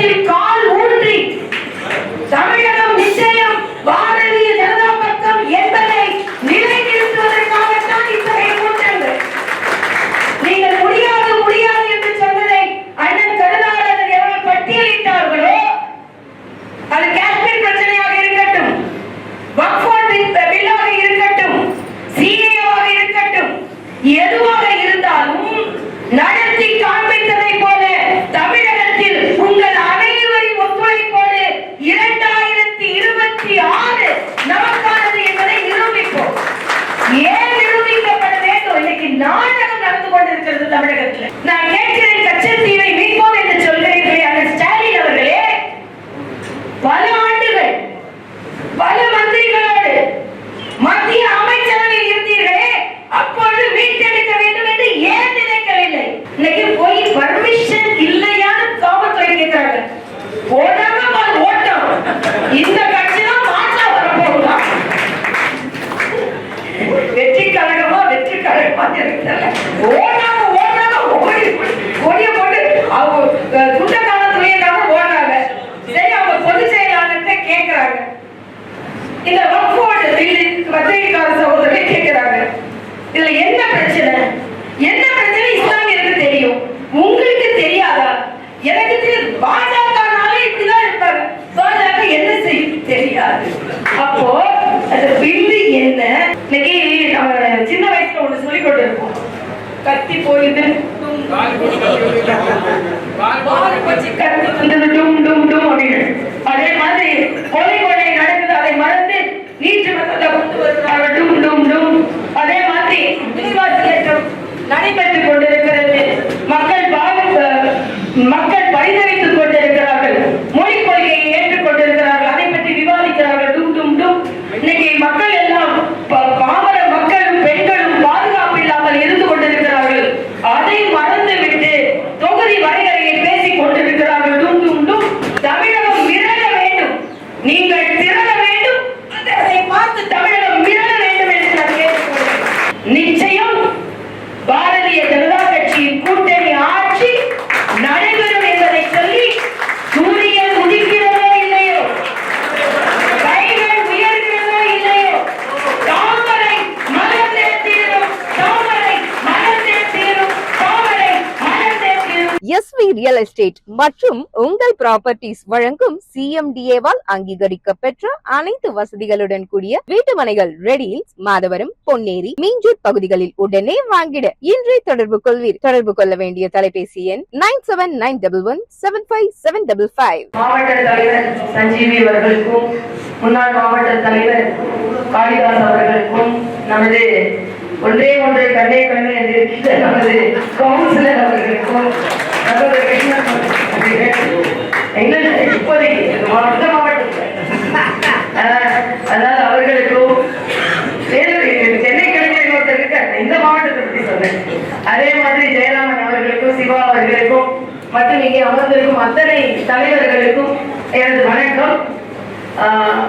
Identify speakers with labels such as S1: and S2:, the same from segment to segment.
S1: தமிழகத்தில் கால் ஊன்றி தமிழகம் நிச்சயம் பாரதிய ஜனதா பக்கம் என்பதை நிலைநிறுத்துவதற்காகத்தான் இத்தகைய கூட்டங்கள் நீங்கள் முடியாது முடியாது என்று சொன்னதை அண்ணன் கருணாநிதி எவர்கள் பட்டியலிட்டார்களோ அது காஷ்மீர் பிரச்சனையாக இருக்கட்டும் வக்ஃபோர்ட் பில்லாக இருக்கட்டும் சிஏவாக இருக்கட்டும் எதுவாக இருந்தாலும் நடத்தி காண்பித்ததை போல தமிழகத்தில் உங்கள் அனைவரின் ஒத்துழைப்போடு இரண்டாயிரத்தி இருபத்தி ஆறு நமக்கானது என்பதை நிரூபிப்போம் ஏன் நிரூபிக்கப்பட வேண்டும் இன்னைக்கு நாடகம் நடந்து கொண்டிருக்கிறது தமிழகத்தில் நான் கேட்கிறேன் பிரச்சனை என்ன பிரச்சனை இஸ்லாமியருக்கு தெரியும் உங்களுக்கு தெரியாதா எனக்கு தெரியும் பாஜகனாலே இப்படிதான் இருப்பாங்க பாஜக என்ன செய்யும் தெரியாது அப்போ அந்த பில்லு என்ன இன்னைக்கு நம்ம சின்ன வயசுல ஒண்ணு சொல்லி கொண்டு இருப்போம் கத்தி போயிட்டு பால் வச்சு கத்தி வந்தது டும் டும் டும் அப்படின்னு அதே மாதிரி கொலை கொலை நடக்குது அதை மறந்து நீட்டு மசோதா கொண்டு வருகிறார்கள் ஏற்றம்
S2: ரியல் எஸ்டேட் மற்றும் உங்கள் ப்ராப்பர்ட்டிஸ் வழங்கும் சிஎம்டிஏவால் அங்கீகரிக்க பெற்ற அனைத்து வசதிகளுடன் கூடிய வீட்டுமனைகள் ரெடியில் மாதவரம் பொன்னேரி மீஞ்சூர் பகுதிகளில் உடனே வாங்கிட. இன்றே தொடர்பு கொள்வீர். தொடர்பு கொள்ள வேண்டிய தொலைபேசி எண் nine seven nine double one seven five seven double five.
S1: மாவட்ட தலைவர் சஞ்சீவி அவர்களுக்கும் முன்னாள் மாவட்ட தலைவர் காளிதாஸ் அவர்களுக்கும் நமது ஒன்றே ஒன்றே கண்ணே கண்ணு என்று நமது கவுன்சிலர் அவர்களுக்கும் நமது கிருஷ்ணன் அவர்களுக்கும், எங்கள் இப்போதைக்கு இந்த மாவட்ட மாவட்டத்தில் அஹ், அதனால அவர்களுக்கும் வேறு சென்னை கலைஞர் ஒருத்தர் இருக்கார் இந்த மாவட்டத்தை பற்றி சொன்னேன் அதே மாதிரி ஜெயராமன் அவர்களுக்கும் சிவா அவர்களுக்கும் மற்றும் இங்கே அமர்ந்திருக்கும் அத்தனை தலைவர்களுக்கும் எனது வணக்கம் ஆஹ்,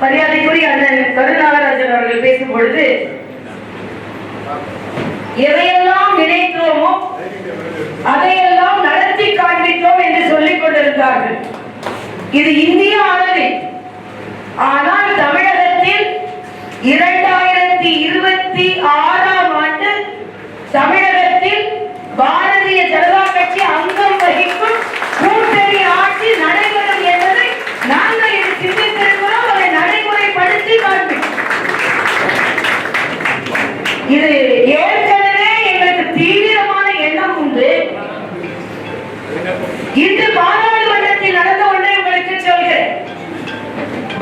S1: மரியாதைக்குரிய அண்ணன் கருநாகராஜன் அவர்கள் பேசும் பொழுது எதையெல்லாம் நினைத்தோமோ அதையெல்லாம் நடத்தி காண்பித்தோம் என்று சொல்லிக் கொண்டிருந்தார்கள். இது இந்திய அளவில் ஆனால் தமிழகத்தில் இரண்டாயிரத்தி இருபத்தி ஆறாம் ஆண்டு தமிழகத்தில் பாரதிய ஜனதா கட்சி அங்கம் வகிக்கும் கூட்டணி ஆட்சி நடைபெறும் என்பதை நாங்கள் இது ஏற்கனவே எங்களுக்கு தீவிரமான எண்ணம் உண்டு. இன்று பாராளுமன்றத்தில் நடந்த ஒன்றை உங்களுக்கு சொல்கிறேன்.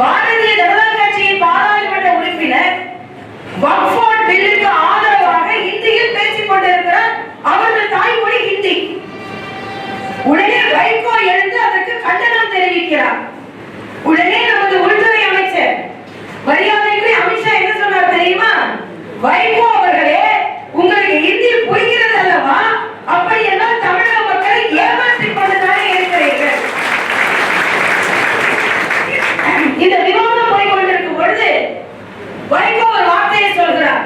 S1: பாரதிய ஜனதா கட்சியின் பாராளுமன்ற உறுப்பினர் வக்ஃபோர்ட் பில்லுக்கு ஆதரவாக இந்தியில் பேசிக் கொண்டிருக்கிறார். அவர்கள் தாய்மொழி ஹிந்தி. உடனே வைகோ எழுந்து அதற்கு கண்டனம் தெரிவிக்கிறார். உடனே நமது உள்துறை அமைச்சர் மரியாதை அமித்ஷா என்ன சொன்னார் தெரியுமா வைகோ அவர்களே உங்களுக்கு ஹிந்தி புரிகிறது அல்லவா அப்படி எல்லாம் தமிழக மக்களை ஏமாற்றிக் கொண்டுதானே இருக்கிறீர்கள் இந்த விவாதம் போய் கொண்டிருக்கும் பொழுது வைகோ ஒரு வார்த்தையை சொல்கிறார்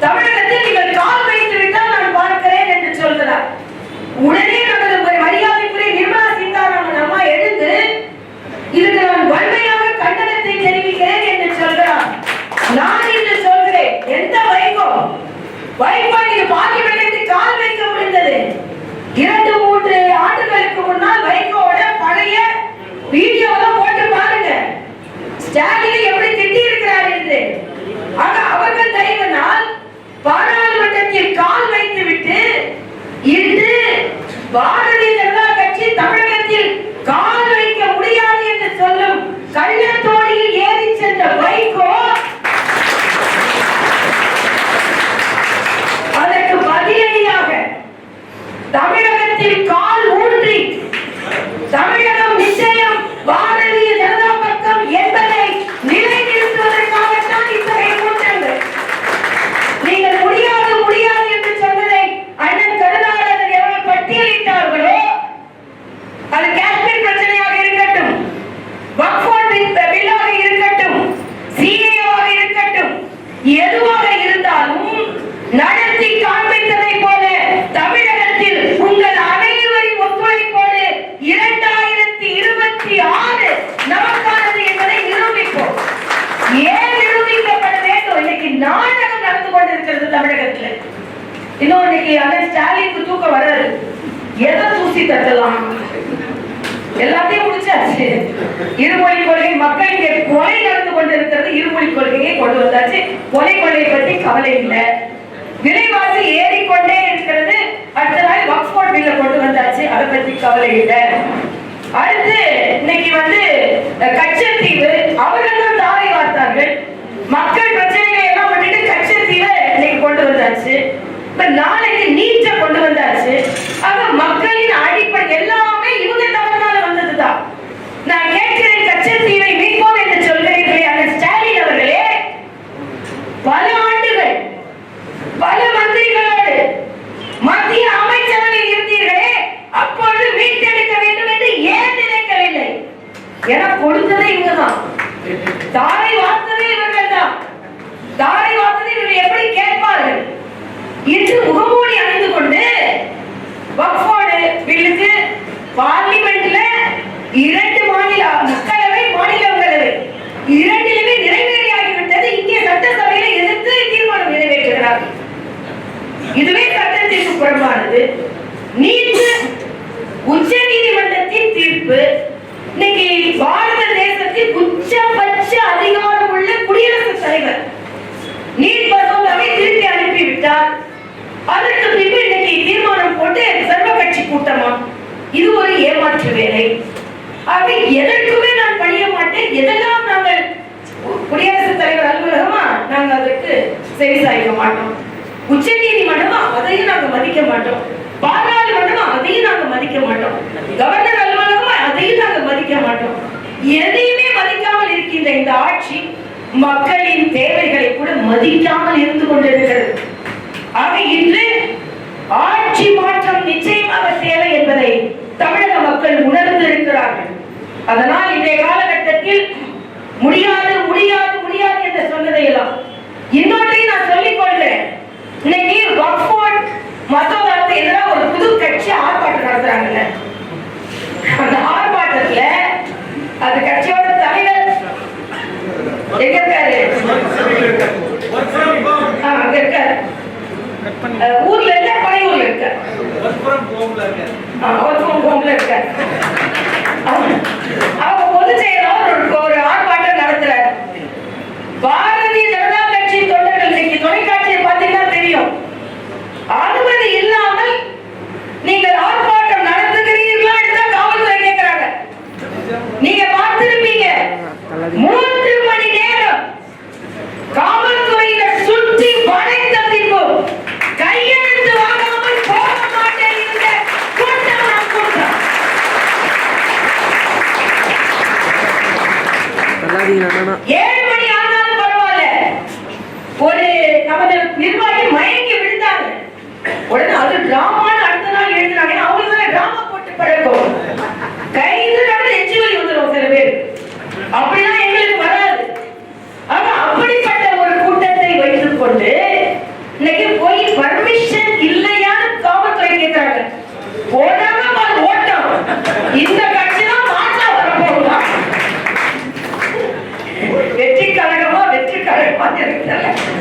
S1: தமிழகத்தில் நீங்கள் கால் வைத்து விட்டால் நான் பார்க்கிறேன் என்று சொல்கிறார் உடனே நமது மரியாதைக்குரிய நிர்மலா சீதாராமன் அம்மா எதுவாக இருந்தாலும் நடத்தி காண்பித்ததை போல தமிழகத்தில் உங்கள் அனைவரின் ஒத்துழைப்போடு இரண்டாயிரத்தி இருபத்தி ஆறு நமக்கானது என்பதை நிரூபிப்போம். ஏன் நிரூபிக்கப்பட வேண்டும்? இன்னைக்கு நாடகம் நடந்து கொண்டிருக்கிறது தமிழகத்தில். இன்னும் இன்னைக்கு அண்ணன் ஸ்டாலினுக்கு தூக்கம் வராது. எதை தூசி தட்டலாம்? எல்லாத்தையும் முடிச்சாச்சு. இருமொழி கொள்கை மக்கள் இங்கே கொலை நடந்து கொண்டிருக்கிறது. இருமொழி கொள்கையை கொண்டு வந்தாச்சு. கொலை கொள்கையை பற்றி கவலை இல்லை. விலைவாசி ஏறிக்கொண்டே இருக்கிறது. அடுத்த நாள் வக்ஃபோர்ட் பில்ல கொண்டு வந்தாச்சு. அதை பற்றி கவலை இல்லை. அடுத்து இன்னைக்கு வந்து கச்சத்தீவு. அவர்கள் தான் தாரை வார்த்தார்கள். மக்கள் பிரச்சனைகளை எல்லாம் பண்ணிட்டு கச்சத்தீவை இன்னைக்கு கொண்டு வந்தாச்சு. இப்ப நாளைக்கு கூட்டமா? இது ஒரு ஏமாற்று வேலை. ஆக எதற்குமே நான் பணிய மாட்டேன். எதெல்லாம் நாங்கள் குடியரசுத் தலைவர் அலுவலகமா நாங்க அதற்கு செவி சாய்க்க மாட்டோம். உச்ச நீதிமன்றமா அதையும் நாங்க மதிக்க மாட்டோம். பாராளுமன்றமா அதையும் நாங்க மதிக்க மாட்டோம். கவர்னர் அலுவலகமா அதையும் நாங்க மதிக்க மாட்டோம். எதையுமே மதிக்காமல் இருக்கின்ற இந்த ஆட்சி மக்களின் தேவைகளை கூட மதிக்காமல் இருந்து கொண்டிருக்கிறது. ஆக இன்று ஆட்சி மாற்றம் நிச்சயமாக தேவை என்பதை தமிழக மக்கள் உணர்ந்து இருக்கிறார்கள் அதனால் இன்றைய காலகட்டத்தில் முடியாது முடியாது முடியாது என்று சொன்னதையெல்லாம் இன்னொன்றையும் நான் சொல்லிக் கொள்கிறேன். இன்னைக்கு வக்ஃபோர்ட் மசோதாவுக்கு எதிராக ஒரு புது கட்சி ஆர்ப்பாட்டம் நடத்துறாங்க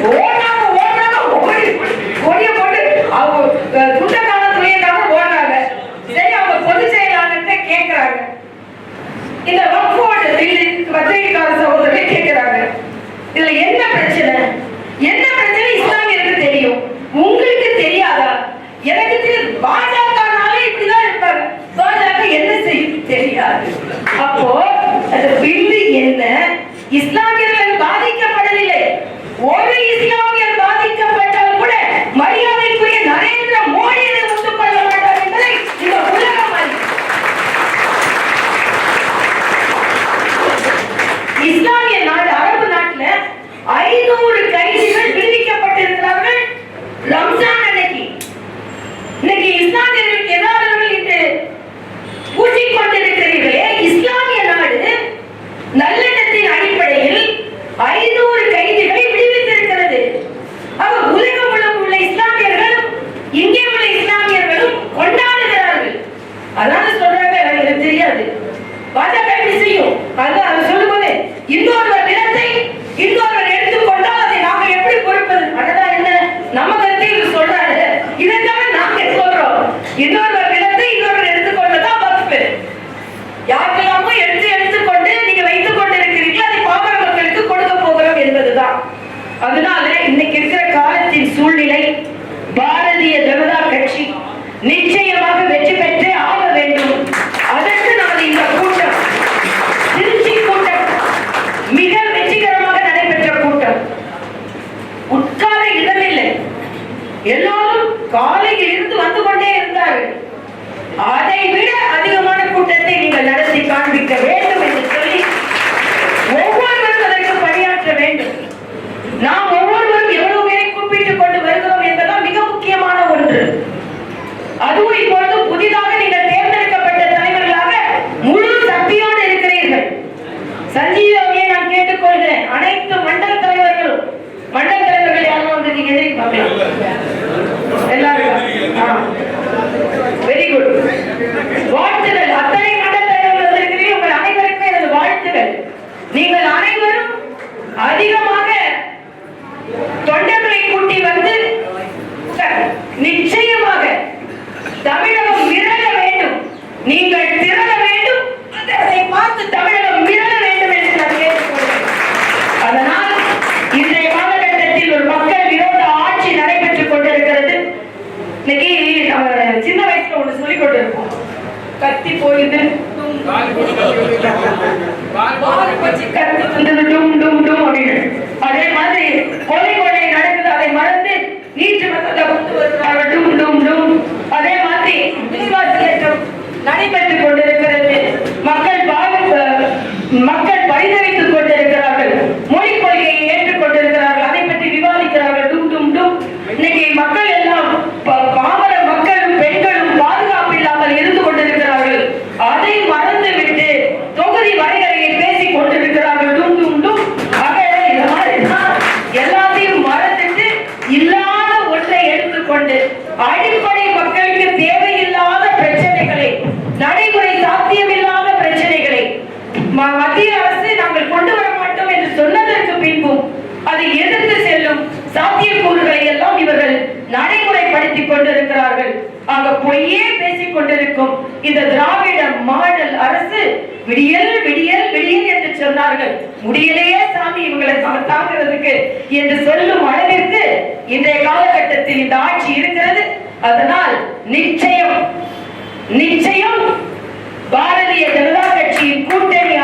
S1: Oh! ஒரு இஸ்லாமியர் பாதிக்கப்பட்டால் கூட மரியாதைக்குரிய நரேந்திர மோடி இதை ஒத்துக்கொள்ள மாட்டார் என்பதை இந்த உலகம் இஸ்லாமிய நாடு அரபு நாட்டுல ஐநூறு கைதிகள் விடுவிக்கப்பட்டிருக்கிறார்கள். ரம்ஜான் அதே மாதிரி கொலை கொலை நடக்குது மறந்து நீட்டு மசோதா கொண்டு வருகிறார்கள் டும். அதே மாதிரி விசுவாசியற்றம் நடைபெற்றுக் கொண்டிருக்கிறது. மக்கள் பாவ மக்கள் நடைமுறைப்படுத்திக் கொண்டிருக்கிறார்கள். ஆக பொய்யே பேசிக் கொண்டிருக்கும் இந்த திராவிட மாடல் அரசு விடியல் விடியல் விடியல் என்று சொன்னார்கள். முடியலையே சாமி இவங்களை தாக்குறதுக்கு என்று சொல்லும் அளவிற்கு இன்றைய காலகட்டத்தில் இந்த ஆட்சி இருக்கிறது. அதனால் நிச்சயம் நிச்சயம் பாரதிய ஜனதா கட்சியின் கூட்டணி